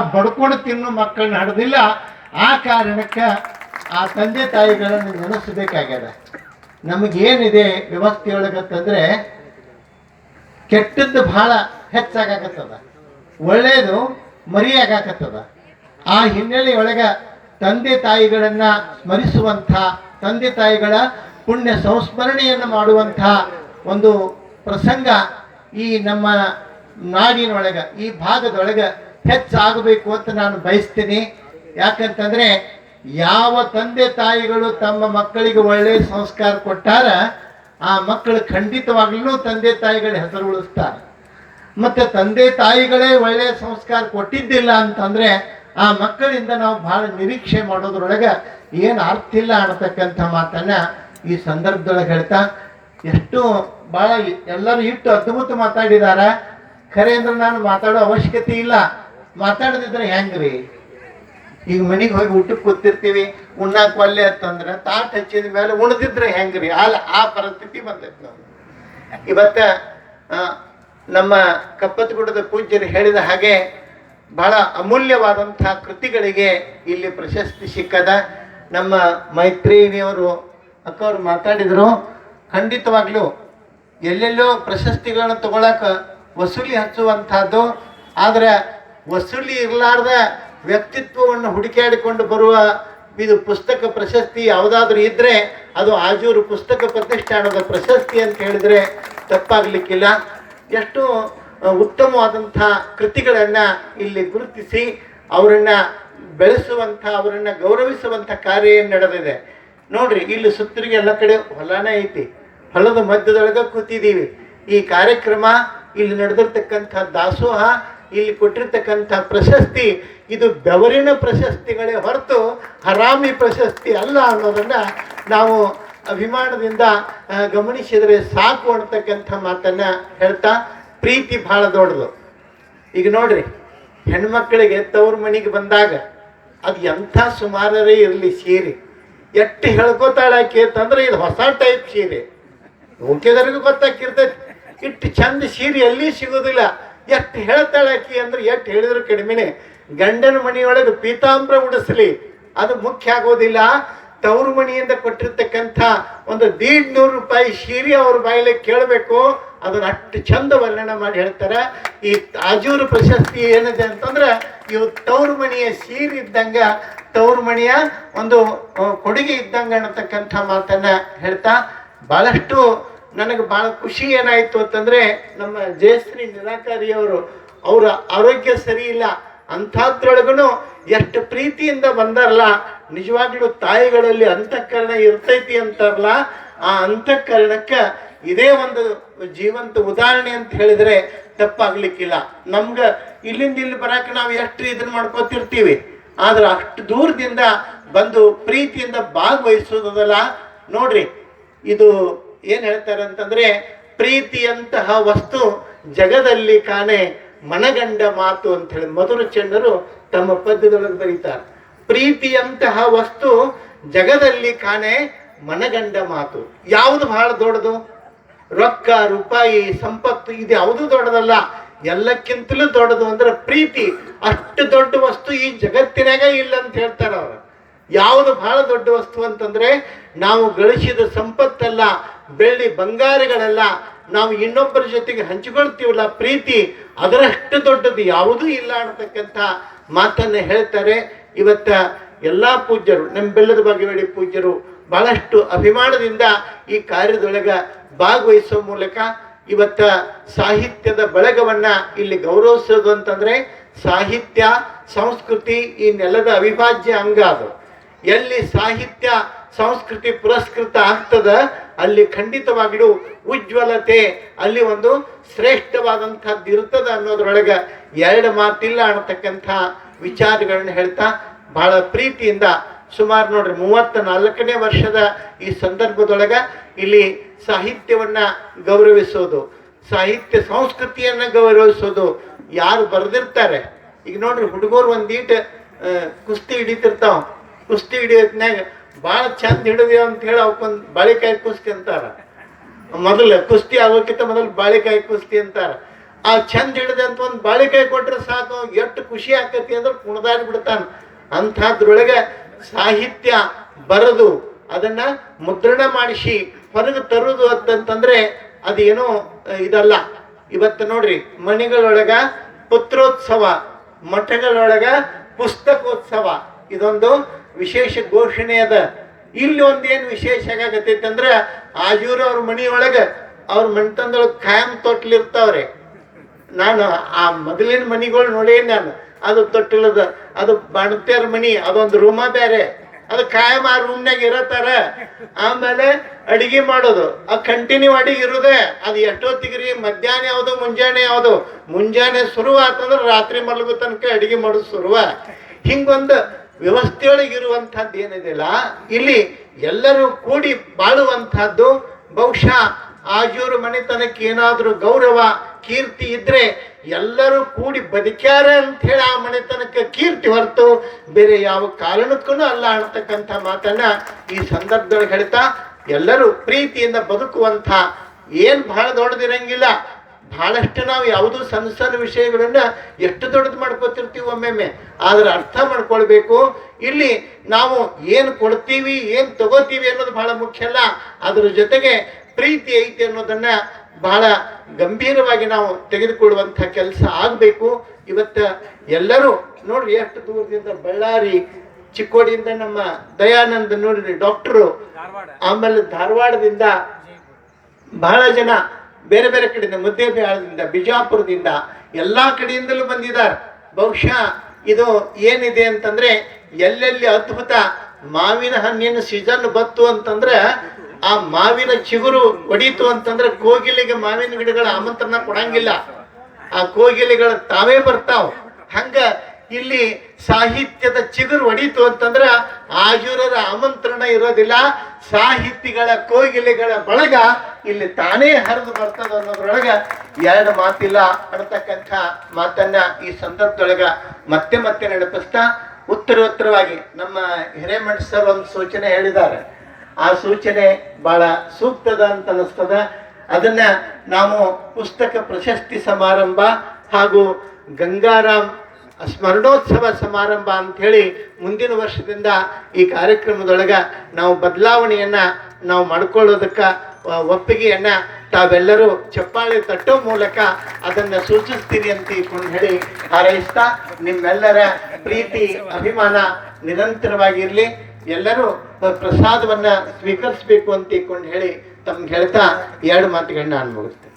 ಬಡ್ಕೊಂಡು ತಿನ್ನೋ ಮಕ್ಕಳನ್ನ ನಡೆದಿಲ್ಲ. ಆ ಕಾರಣಕ್ಕೆ ಆ ತಂದೆ ತಾಯಿಗಳನ್ನು ನೆನೆಸಬೇಕಾಗ್ಯದ. ನಮಗೇನಿದೆ ವ್ಯವಸ್ಥೆಯೊಳಗತ್ತಂದ್ರೆ ಕೆಟ್ಟದ್ದು ಬಹಳ ಹೆಚ್ಚಾಗತ್ತದ ಒಳ್ಳೆಯದು ಮರಿಯಾಗತ್ತದ ಆ ಹಿನ್ನೆಲೆಯೊಳಗ ತಂದೆ ತಾಯಿಗಳನ್ನ ಸ್ಮರಿಸುವಂಥ, ತಂದೆ ತಾಯಿಗಳ ಪುಣ್ಯ ಸಂಸ್ಮರಣೆಯನ್ನು ಮಾಡುವಂಥ ಒಂದು ಪ್ರಸಂಗ ಈ ನಮ್ಮ ನಾಡಿನೊಳಗ, ಈ ಭಾಗದೊಳಗ ಹೆಚ್ಚಾಗಬೇಕು ಅಂತ ನಾನು ಬಯಸ್ತೀನಿ. ಯಾಕಂತಂದ್ರೆ ಯಾವ ತಂದೆ ತಾಯಿಗಳು ತಮ್ಮ ಮಕ್ಕಳಿಗೆ ಒಳ್ಳೆಯ ಸಂಸ್ಕಾರ ಕೊಟ್ಟಾರ, ಆ ಮಕ್ಕಳು ಖಂಡಿತವಾಗ್ಲೂ ತಂದೆ ತಾಯಿಗಳ ಹೆಸರು ಉಳಿಸ್ತಾರೆ. ಮತ್ತೆ ತಂದೆ ತಾಯಿಗಳೇ ಒಳ್ಳೆಯ ಸಂಸ್ಕಾರ ಕೊಟ್ಟಿದ್ದಿಲ್ಲ ಅಂತಂದ್ರೆ ಆ ಮಕ್ಕಳಿಂದ ನಾವು ಬಹಳ ನಿರೀಕ್ಷೆ ಮಾಡೋದ್ರೊಳಗೆ ಏನು ಅರ್ಥ ಇಲ್ಲ ಅನ್ನತಕ್ಕಂಥ ಮಾತನ್ನ ಈ ಸಂದರ್ಭದೊಳಗೆ ಹೇಳ್ತಾ, ಎಷ್ಟು ಬಹಳ ಎಲ್ಲರೂ ಇಟ್ಟು ಅದ್ಭುತ ಮಾತಾಡಿದಾರ. ಖರೆ ಅಂದ್ರೆ ನಾನು ಮಾತಾಡೋ ಅವಶ್ಯಕತೆ ಇಲ್ಲ. ಮಾತಾಡದಿದ್ರೆ ಹೆಂಗ್ರಿ? ಈಗ ಮನೆಗೆ ಹೋಗಿ ಊಟಕ್ಕೆ ಕೂತಿರ್ತೀವಿ, ಉಣ್ಣಾಕ್ ಒಲ್ಲೆ ಅಂತಂದ್ರೆ ತಾಟ್ ಹಚ್ಚಿದ ಮೇಲೆ ಉಣ್ದಿದ್ರೆ ಹೆಂಗ್ರಿ? ಅಲ್ಲ ಆ ಪರಿಸ್ಥಿತಿ ಬಂದೈತೆ ನಾವು ಇವತ್ತ ನಮ್ಮ ಕಪ್ಪತ್ಗುಡ್ಡದ ಪೂಜ್ಯರು ಹೇಳಿದ ಹಾಗೆ ಬಹಳ ಅಮೂಲ್ಯವಾದಂತಹ ಕೃತಿಗಳಿಗೆ ಇಲ್ಲಿ ಪ್ರಶಸ್ತಿ ಸಿಕ್ಕದ ನಮ್ಮ ಮೈತ್ರಿನಿಯವರು ಅಕ್ಕವ್ರು ಮಾತಾಡಿದ್ರು, ಖಂಡಿತವಾಗ್ಲೂ ಎಲ್ಲೆಲ್ಲೋ ಪ್ರಶಸ್ತಿಗಳನ್ನ ತಗೊಳಕ ವಸೂಲಿ ಹಚ್ಚುವಂಥದ್ದು, ಆದ್ರೆ ವಸೂಲಿ ಇರಲಾರ್ದ ವ್ಯಕ್ತಿತ್ವವನ್ನು ಹುಡುಕಾಡಿಕೊಂಡು ಬರುವ ಇದು ಪುಸ್ತಕ ಪ್ರಶಸ್ತಿ ಯಾವುದಾದ್ರೂ ಇದ್ರೆ ಅದು ಆಜೂರು ಪುಸ್ತಕ ಪ್ರತಿಷ್ಠಾನದ ಪ್ರಶಸ್ತಿ ಅಂತ ಹೇಳಿದ್ರೆ ತಪ್ಪಾಗ್ಲಿಕ್ಕಿಲ್ಲ. ಎಷ್ಟು ಉತ್ತಮವಾದಂಥ ಕೃತಿಗಳನ್ನ ಇಲ್ಲಿ ಗುರುತಿಸಿ ಅವರನ್ನ ಬೆಳೆಸುವಂಥ, ಅವರನ್ನ ಗೌರವಿಸುವಂಥ ಕಾರ್ಯ ಏನ್ ನಡೆದಿದೆ. ನೋಡ್ರಿ, ಇಲ್ಲಿ ಸುತ್ತರಿಗೆ ಎಲ್ಲ ಕಡೆ ಹೊಲನೇ ಐತಿ. ಹೊಲದ ಮಧ್ಯದೊಳಗೆ ಕೂತಿದ್ದೀವಿ. ಈ ಕಾರ್ಯಕ್ರಮ ಇಲ್ಲಿ ನಡೆದಿರ್ತಕ್ಕಂಥ ದಾಸೋಹ ಇಲ್ಲಿ ಕೊಟ್ಟಿರ್ತಕ್ಕಂಥ ಪ್ರಶಸ್ತಿ, ಇದು ಬೆವರಿನ ಪ್ರಶಸ್ತಿಗಳೇ ಹೊರತು ಹರಾಮಿ ಪ್ರಶಸ್ತಿ ಅಲ್ಲ ಅನ್ನೋದನ್ನ ನಾವು ಅಭಿಮಾನದಿಂದ ಗಮನಿಸಿದರೆ ಸಾಕು ಅನ್ನತಕ್ಕಂಥ ಮಾತನ್ನ ಹೇಳ್ತಾ ಪ್ರೀತಿ ಬಹಳ ದೊಡ್ಡದು. ಈಗ ನೋಡ್ರಿ, ಹೆಣ್ಮಕ್ಳಿಗೆ ತವ್ರ ಮನೆಗೆ ಬಂದಾಗ ಅದು ಎಂಥ ಸುಮಾರರೇ ಇರಲಿ ಸೀರೆ. ಎಷ್ಟು ಆಕೆ ಅಂತಂದ್ರೆ ಇದು ಹೊಸ ಟೈಪ್ ಸೀರೆ. ಉಳ್ಕೆದವ್ರಿಗೂ ಗೊತ್ತಾಕಿರ್ತೈತಿ ಇಟ್ಟು ಚಂದ ಸೀರೆ ಎಲ್ಲಿ ಸಿಗೋದಿಲ್ಲ. ಎಷ್ಟು ಹೇಳ್ತಾಳೆ ಆಕಿ ಅಂದ್ರೆ ಎಷ್ಟು ಹೇಳಿದ್ರು ಕಡಿಮೆನೆ. ಗಂಡನ ಮನೆಯೊಳಗೆ ಪೀತಾಂಬ್ರ ಉಡಿಸ್ಲಿ. ಅದು ಮುಖ್ಯ ಆಗೋದಿಲ್ಲ. ತವರು ಮಣಿಯಿಂದ ಕೊಟ್ಟಿರ್ತಕ್ಕಂಥ ಒಂದು ದೀಡ್ ನೂರು ರೂಪಾಯಿ ಶೀರಿ ಅವ್ರ ಬಾಯಲ್ಲಿ ಕೇಳಬೇಕು. ಅದನ್ನ ಅಷ್ಟು ಚಂದ ವರ್ಣನೆ ಮಾಡಿ ಹೇಳ್ತಾರೆ. ಈ ಆಜೂರು ಪ್ರಶಸ್ತಿ ಏನಿದೆ ಅಂತಂದ್ರೆ, ಇವು ತವರು ಮಣಿಯ ಸೀರೆ ಇದ್ದಂಗ ತವರು ಮಣಿಯ ಒಂದು ಕೊಡುಗೆ ಇದ್ದಂಗ ಅನ್ನತಕ್ಕಂಥ ಮಾತನ್ನ ಹೇಳ್ತಾ, ಬಹಳಷ್ಟು ನನಗೆ ಬಹಳ ಖುಷಿ ಏನಾಯ್ತು ಅಂತಂದ್ರೆ ನಮ್ಮ ಜಯಶ್ರೀ ನಿರಾಕಾರಿಯವರು ಅವರ ಆರೋಗ್ಯ ಸರಿ ಇಲ್ಲ ಅಂಥದ್ರೊಳಗೂ ಎಷ್ಟು ಪ್ರೀತಿಯಿಂದ ಬಂದಾರಲ್ಲ, ನಿಜವಾಗ್ಲೂ ತಾಯಿಗಳಲ್ಲಿ ಅಂತಃಕರಣ ಇರ್ತೈತಿ ಅಂತಾರಲ್ಲ, ಆ ಅಂತಃಕರಣಕ್ಕೆ ಇದೇ ಒಂದು ಜೀವಂತ ಉದಾಹರಣೆ ಅಂತ ಹೇಳಿದ್ರೆ ತಪ್ಪಾಗ್ಲಿಕ್ಕಿಲ್ಲ. ನಮ್ಗೆ ಇಲ್ಲಿಂದ ಇಲ್ಲಿ ಬರಕ್ಕೆ ನಾವು ಎಷ್ಟು ಇದನ್ನ ಮಾಡ್ಕೋತಿರ್ತೀವಿ, ಆದ್ರೆ ಅಷ್ಟು ದೂರದಿಂದ ಬಂದು ಪ್ರೀತಿಯಿಂದ ಭಾಗವಹಿಸೋದಲ್ಲ ನೋಡ್ರಿ, ಇದು ಏನ್ ಹೇಳ್ತಾರೆ ಅಂತಂದ್ರೆ ಪ್ರೀತಿಯಂತಹ ವಸ್ತು ಜಗದಲ್ಲಿ ಕಾಣೆ ಮನಗಂಡ ಮಾತು ಅಂತ ಹೇಳಿ ಮಧುರ ಚೆಂಡರು ತಮ್ಮ ಪದ್ಯದೊಳಗೆ ಬರೀತಾರೆ. ಪ್ರೀತಿಯಂತಹ ವಸ್ತು ಜಗದಲ್ಲಿ ಕಾಣೆ ಮನಗಂಡ ಮಾತು. ಯಾವುದು ಬಹಳ ದೊಡ್ಡದು? ರೊಕ್ಕ, ರೂಪಾಯಿ, ಸಂಪತ್ತು ಇದು ಯಾವುದು ದೊಡ್ಡದಲ್ಲ. ಎಲ್ಲಕ್ಕಿಂತಲೂ ದೊಡ್ಡದು ಅಂದ್ರೆ ಪ್ರೀತಿ. ಅಷ್ಟು ದೊಡ್ಡ ವಸ್ತು ಈ ಜಗತ್ತಿನಾಗ ಇಲ್ಲ ಅಂತ ಹೇಳ್ತಾರೆ ಅವರು ಯಾವುದು ಬಹಳ ದೊಡ್ಡ ವಸ್ತು ಅಂತಂದ್ರೆ ನಾವು ಗಳಿಸಿದ ಸಂಪತ್ತಲ್ಲ ಬೆಳ್ಳಿ ಬಂಗಾರಗಳೆಲ್ಲ ನಾವು ಇನ್ನೊಬ್ಬರ ಜೊತೆಗೆ ಹಂಚಿಕೊಳ್ತೀವಲ್ಲ ಪ್ರೀತಿ, ಅದರಷ್ಟು ದೊಡ್ಡದು ಯಾವುದೂ ಇಲ್ಲ ಅನ್ನತಕ್ಕಂಥ ಮಾತನ್ನು ಹೇಳ್ತಾರೆ. ಇವತ್ತ ಎಲ್ಲ ಪೂಜ್ಯರು ನಮ್ಮ ಬೆಲ್ಲದ ಬಾಗೇವಾಡಿ ಪೂಜ್ಯರು ಬಹಳಷ್ಟು ಅಭಿಮಾನದಿಂದ ಈ ಕಾರ್ಯದೊಳಗೆ ಭಾಗವಹಿಸುವ ಮೂಲಕ ಇವತ್ತ ಸಾಹಿತ್ಯದ ಬಳಗವನ್ನು ಇಲ್ಲಿ ಗೌರವಿಸೋದು ಅಂತಂದ್ರೆ ಸಾಹಿತ್ಯ, ಸಂಸ್ಕೃತಿ ಈ ನೆಲದ ಅವಿಭಾಜ್ಯ ಅಂಗ ಅದು. ಎಲ್ಲಿ ಸಾಹಿತ್ಯ, ಸಂಸ್ಕೃತಿ ಪುರಸ್ಕೃತ ಆಗ್ತದ ಅಲ್ಲಿ ಖಂಡಿತವಾಗಿಯೂ ಉಜ್ವಲತೆ, ಅಲ್ಲಿ ಒಂದು ಶ್ರೇಷ್ಠವಾದಂಥದ್ದು ಇರ್ತದೆ ಅನ್ನೋದ್ರೊಳಗೆ ಎರಡು ಮಾತಿಲ್ಲ ಅನ್ನತಕ್ಕಂಥ ವಿಚಾರಗಳನ್ನ ಹೇಳ್ತಾ ಬಹಳ ಪ್ರೀತಿಯಿಂದ ಸುಮಾರು ನೋಡ್ರಿ ಮೂವತ್ತ ನಾಲ್ಕನೇ ವರ್ಷದ ಈ ಸಂದರ್ಭದೊಳಗೆ ಇಲ್ಲಿ ಸಾಹಿತ್ಯವನ್ನ ಗೌರವಿಸೋದು, ಸಾಹಿತ್ಯ ಸಂಸ್ಕೃತಿಯನ್ನ ಗೌರವಿಸೋದು ಯಾರು ಬರೆದಿರ್ತಾರೆ. ಈಗ ನೋಡ್ರಿ ಹುಡುಗರು ಒಂದೀಟ್ ಕುಸ್ತಿ ಹಿಡಿತಿರ್ತಾವ. ಕುಸ್ತಿ ಹಿಡಿಯೋದ್ನಾಗ ಭಾಳ ಚಂದ ಹಿಡಿದ್ಯ ಅಂತ ಹೇಳಿ ಅವಕ್ಕೊಂದು ಬಾಳೆಕಾಯಿ ಕುಸ್ತಿ ಅಂತಾರ. ಮೊದಲು ಕುಸ್ತಿ ಆಗೋಕ್ಕಿಂತ ಮೊದಲು ಬಾಳೆಕಾಯಿ ಕುಸ್ತಿ ಅಂತಾರ. ಆ ಚಂದ ಹಿಡಿದಂತ ಒಂದು ಬಾಳೆಕಾಯಿ ಕೊಟ್ರೆ ಸಾಕು, ಎಷ್ಟು ಖುಷಿ ಆಕತಿ ಅಂದ್ರೆ ಕುಣದಾಡಿ ಬಿಡ್ತಾನ. ಅಂಥದ್ರೊಳಗೆ ಸಾಹಿತ್ಯ ಬರೆದು ಅದನ್ನ ಮುದ್ರಣ ಮಾಡಿಸಿ ಹೊರಗೆ ತರುವುದು ಅಂತಂತಂದ್ರೆ ಅದೇನೋ ಇದಲ್ಲ. ಇವತ್ತು ನೋಡ್ರಿ ಮನೆಗಳೊಳಗ ಪುತ್ರೋತ್ಸವ, ಮಠಗಳೊಳಗ ಪುಸ್ತಕೋತ್ಸವ. ಇದೊಂದು ವಿಶೇಷ ಘೋಷಣೆ ಅದ. ಇಲ್ಲಿ ಒಂದೇನು ವಿಶೇಷ ಆಗತೈತೆ ಅಂದ್ರ ಆಜೂರು ಅವ್ರ ಮನಿಯೊಳಗ ಅವ್ರ ಮಣ್ತಂದೊಳಗೆ ಖಾಯಂ ತೊಟ್ಲಿರ್ತಾವ್ರೆ ನಾನು ಆ ಮೊದಲಿನ ಮನಿಗಳು ನೋಡೇನ್ ನಾನು. ಅದು ತೊಟ್ಟಿಲದ, ಅದು ಬಾಣತ್ಯಾರ ಮನಿ, ಅದೊಂದು ರೂಮ ಬೇರೆ ಅದು ಕಾಯಂ ಆ ರೂಮ್ನಾಗ ಇರತ್ತಾರ ಆಮೇಲೆ ಅಡಿಗೆ ಮಾಡೋದು. ಆ ಕಂಟಿನ್ಯೂ ಅಡಿಗೆ ಇರೋದೆ, ಅದು ಎಷ್ಟೊತ್ತಿಗ್ರಿ? ಮಧ್ಯಾಹ್ನ ಯಾವುದು, ಮುಂಜಾನೆ ಯಾವುದು? ಮುಂಜಾನೆ ಶುರು ಆತಂದ್ರೆ ರಾತ್ರಿ ಮಲಗೋ ತನಕ ಅಡಿಗೆ ಮಾಡೋದು ಶುರುವ. ಹಿಂಗೊಂದು ವ್ಯವಸ್ಥೆಯೊಳಗೆ ಇರುವಂತಹದ್ದು ಏನಿದೆಯಲ್ಲ, ಇಲ್ಲಿ ಎಲ್ಲರೂ ಕೂಡಿ ಬಾಳುವಂತಹದ್ದು ಬಹುಶಃ ಆಜೂರು ಮನೆತನಕ್ಕೆ ಏನಾದರೂ ಗೌರವ, ಕೀರ್ತಿ ಇದ್ರೆ ಎಲ್ಲರೂ ಕೂಡಿ ಬದುಕ್ಯಾರ ಅಂತ ಹೇಳಿ ಆ ಮನೆತನಕ್ಕೆ ಕೀರ್ತಿ ಹೊರತು ಬೇರೆ ಯಾವ ಕಾರಣಕ್ಕೂ ಅಲ್ಲ ಅನ್ನತಕ್ಕಂಥ ಮಾತನ್ನ ಈ ಸಂದರ್ಭದೊಳಗೆ ಹೇಳ್ತಾ ಎಲ್ಲರೂ ಪ್ರೀತಿಯಿಂದ ಬದುಕುವಂಥ ಏನ್ ಬಹಳ ದೊಡ್ಡದಿರಂಗಿಲ್ಲ. ಬಹಳಷ್ಟು ನಾವು ಯಾವುದೋ ಸಣ್ಣ ಸಣ್ಣ ವಿಷಯಗಳನ್ನ ಎಷ್ಟು ದೊಡ್ಡದು ಮಾಡ್ಕೊತಿರ್ತೀವಿ ಒಮ್ಮೆಮ್ಮೆ. ಆದ್ರೆ ಅರ್ಥ ಮಾಡ್ಕೊಳ್ಬೇಕು. ಇಲ್ಲಿ ನಾವು ಏನು ಕೊಡ್ತೀವಿ ಏನು ತಗೋತೀವಿ ಅನ್ನೋದು ಬಹಳ ಮುಖ್ಯ ಅಲ್ಲ. ಅದ್ರ ಜೊತೆಗೆ ಪ್ರೀತಿ ಐತಿ ಅನ್ನೋದನ್ನ ಬಹಳ ಗಂಭೀರವಾಗಿ ನಾವು ತೆಗೆದುಕೊಳ್ಳುವಂಥ ಕೆಲಸ ಆಗಬೇಕು. ಇವತ್ತ ಎಲ್ಲರೂ ನೋಡ್ರಿ ಎಷ್ಟು ದೂರದಿಂದ ಬಳ್ಳಾರಿ ಚಿಕ್ಕೋಡಿಯಿಂದ ನಮ್ಮ ದಯಾನಂದ ನೋಡ್ರಿ ಡಾಕ್ಟರು. ಆಮೇಲೆ ಧಾರವಾಡದಿಂದ ಬಹಳ ಜನ ಬೇರೆ ಬೇರೆ ಕಡೆಯಿಂದ ಮುದ್ದೇಬಿಹಾಳದಿಂದ ಬಿಜಾಪುರದಿಂದ ಎಲ್ಲಾ ಕಡೆಯಿಂದಲೂ ಬಂದಿದ್ದಾರೆ. ಬಹುಶಃ ಇದು ಏನಿದೆ ಅಂತಂದ್ರೆ ಎಲ್ಲೆಲ್ಲಿ ಅದ್ಭುತ ಮಾವಿನ ಹಣ್ಣಿನ ಸೀಸನ್ ಬತ್ತು ಅಂತಂದ್ರೆ ಆ ಮಾವಿನ ಚಿಗುರು ಒಡೀತು ಅಂತಂದ್ರೆ ಕೋಗಿಲೆಗೆ ಮಾವಿನ ಗಿಡಗಳ ಆಮಂತ್ರಣ ಕೊಡಂಗಿಲ್ಲ. ಆ ಕೋಗಿಲೆಗಳ ತಾವೇ ಬರ್ತಾವ್. ಹಂಗ ಇಲ್ಲಿ ಸಾಹಿತ್ಯದ ಚಿಗುರು ಹೊಡೀತು ಅಂತಂದ್ರೆ ಆಜೂರರ ಆಮಂತ್ರಣ ಇರೋದಿಲ್ಲ, ಸಾಹಿತಿಗಳ ಕೋಗಿಲೆಗಳ ಬಳಗ ಇಲ್ಲಿ ತಾನೇ ಹರಿದು ಬರ್ತದ ಅನ್ನೋದ್ರೊಳಗ ಎರಡು ಮಾತಿಲ್ಲ ಅನ್ನತಕ್ಕಂಥ ಮಾತನ್ನ ಈ ಸಂದರ್ಭದೊಳಗ ಮತ್ತೆ ಮತ್ತೆ ನೆನಪಿಸ್ತಾ ಉತ್ತರೋತ್ತರವಾಗಿ ನಮ್ಮ ಹಿರೇಮಠ ಸರ್ ಒಂದು ಸೂಚನೆ ಹೇಳಿದ್ದಾರೆ. ಆ ಸೂಚನೆ ಬಹಳ ಸೂಕ್ತದ ಅಂತ ಅನಿಸ್ತದ ಅದನ್ನ ನಾವು ಪುಸ್ತಕ ಪ್ರಶಸ್ತಿ ಸಮಾರಂಭ ಹಾಗೂ ಗಂಗಾರಾಮ್ ಸ್ಮರಣೋತ್ಸವ ಸಮಾರಂಭ ಅಂತ ಹೇಳಿ ಮುಂದಿನ ವರ್ಷದಿಂದ ಈ ಕಾರ್ಯಕ್ರಮದೊಳಗೆ ನಾವು ಬದಲಾವಣೆಯನ್ನ ನಾವು ಮಾಡಿಕೊಳ್ಳೋದಕ್ಕೆ ಒಪ್ಪಿಗೆಯನ್ನು ತಾವೆಲ್ಲರೂ ಚಪ್ಪಾಳೆ ತಟ್ಟೋ ಮೂಲಕ ಅದನ್ನು ಸೂಚಿಸ್ತೀರಿ ಅಂತ ಹೇಳಿ ಹಾರೈಸ್ತಾ ನಿಮ್ಮೆಲ್ಲರ ಪ್ರೀತಿ, ಅಭಿಮಾನ ನಿರಂತರವಾಗಿರಲಿ. ಎಲ್ಲರೂ ಪ್ರಸಾದವನ್ನು ಸ್ವೀಕರಿಸಬೇಕು ಅಂತ ಹೇಳಿ ತಮ್ಗೆ ಹೇಳ್ತಾ ಎರಡು ಮಾತುಗಳನ್ನ ನಾನು ಮುಗಿಸ್ತೇನೆ